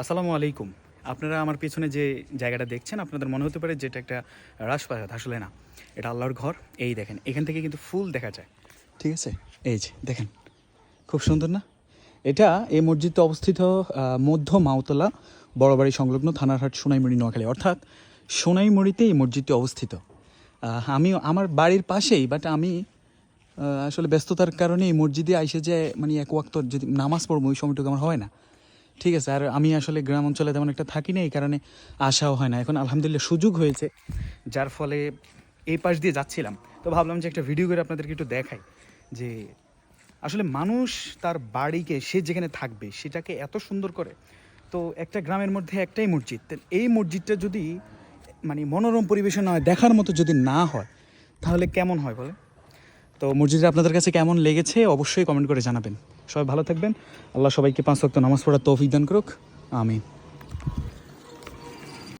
আসসালামু আলাইকুম। আপনারা আমার পিছনে যে জায়গাটা দেখছেন, আপনাদের মনে হতে পারে যেটা একটা রাজপ্রাসাদ, আসলে না। এটা আল্লাহর ঘর। এই দেখেন, এখান থেকে কিন্তু ফুল দেখা যায়। ঠিক আছে? এই যে, দেখেন। খুব সুন্দর না? এটা এই মসজিদটা অবস্থিত মধ্য মাওতলা বড়বাড়ি সংলগ্ন থানারহাট সোনাইমুড়ি, নোয়াখালী। অর্থাৎ সোনাইমুড়িতে এই মসজিদটি অবস্থিত। আমি, আমার বাড়ির পাশেই বাট আমি আসলে ব্যস্ততার কারণে এই মসজিদে আইসে যে মানে এক ওয়াক্ত যদি নামাজ পড়ব, ওই সময়টুকু আমার হয় না। ঠিক আছে, আর আমি আসলে গ্রাম অঞ্চলে তেমন একটা থাকি না, এই কারণে আসাও হয় না। এখন আলহামদুলিল্লাহ সুযোগ হয়েছে, যার ফলে এই পাশ দিয়ে যাচ্ছিলাম। তো ভাবলাম যে একটা ভিডিও করে আপনাদেরকে একটু দেখাই যে আসলে মানুষ তার বাড়িকে, সে যেখানে থাকবে, সেটাকে এত সুন্দর করে। তো একটা গ্রামের মধ্যে একটাই মসজিদ এই মসজিদটা যদি মানে মনোরম পরিবেশে হয় দেখার মতো যদি না হয়, তাহলে কেমন হয় বলে তো মসজিদে আপনাদের কাছে কেমন লেগেছে অবশ্যই কমেন্ট করে জানাবেন। সবাই ভালো থাকবেন। আল্লাহ সবাইকে পাঁচ ওয়াক্ত নামাজ পড়ার তৌফিক দান করুক। আমিন।